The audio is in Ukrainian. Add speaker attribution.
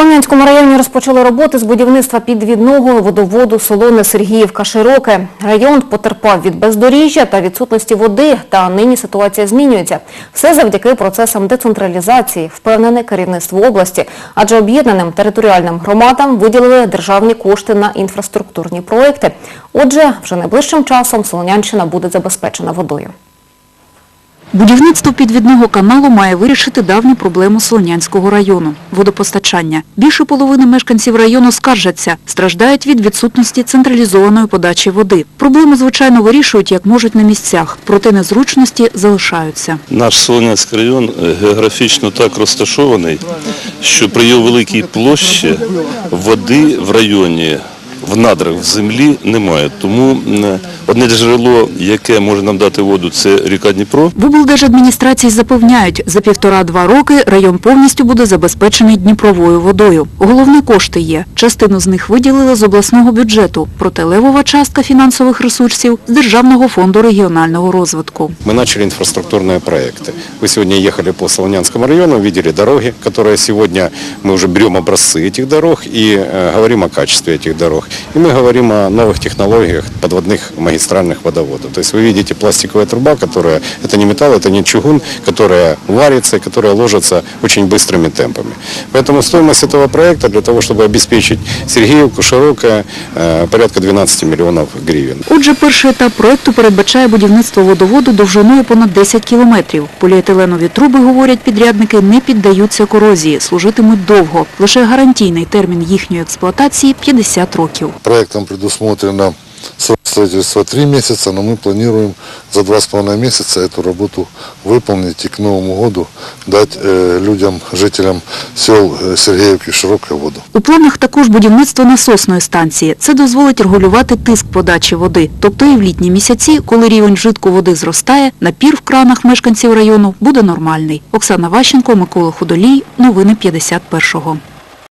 Speaker 1: Слов'янському районі розпочали роботи з будівництва підвідного водоводу Солоне Сергіївка Широке. Район потерпав від бездоріжжя та відсутності води, та нині ситуація змінюється. Все завдяки процесам децентралізації, впевнене керівництво області, адже об'єднаним територіальним громадам виділили державні кошти на інфраструктурні проекти. Отже, вже найближчим часом Солонянщина буде забезпечена водою.
Speaker 2: Будівництво підвідного каналу має вирішити давню проблему Солонянського району – водопостачання. Більше половини мешканців району скаржаться, страждають від відсутності централізованої подачі води. Проблему, звичайно, вирішують як можуть на місцях, проте незручності залишаються.
Speaker 3: Наш Солонянський район е, географічно так розташований, що при його великій площі води в районі, в надрах в землі немає. Тому м, одне джерело, яке може нам дати воду, це ріка Дніпро.
Speaker 2: В облдержадміністрації запевняють, за півтора-два роки район повністю буде забезпечений Дніпровою водою. Головне кошти є. Частину з них виділили з обласного бюджету, проте левова частка фінансових ресурсів – з Державного фонду регіонального розвитку.
Speaker 4: Мы начали инфраструктурные проекты. Вы сегодня ехали по Солонянскому району, видели дороги, которые сегодня мы уже берем образцы этих дорог и э, говорим о качестве этих дорог. И мы говорим о новых технологиях подводных магистральных водоводов. То есть вы видите пластиковая труба, которая, это не металл, это не чугун, которая варится и которая ложится очень быстрыми темпами. Поэтому стоимость этого проекта для того, чтобы обеспечить Сергеевку, Широкое, э, порядка 12 миллионов гривен.
Speaker 2: Отже, перший етап проекту передбачає будівництво водоводу довжиною понад 10 кілометрів. Поліетиленові труби, говорять підрядники, не піддаються корозії, служитимуть довго. Лише гарантійний термін їхньої експлуатації – 50 років.
Speaker 5: Проектом предусмотрено срок строительства 3 месяца, но мы планируем за 2,5 месяца эту работу выполнить и к Новому году дать э, людям, жителям сел э, Сергеевки широкую воду.
Speaker 2: У планах також будівництво насосної станції. Це дозволить регулювати тиск подачі води. Тобто і в літні місяці, коли рівень вжитку води зростає, напір в кранах мешканців району буде нормальний. Оксана Ващенко, Микола Худолій. Новини 51-го.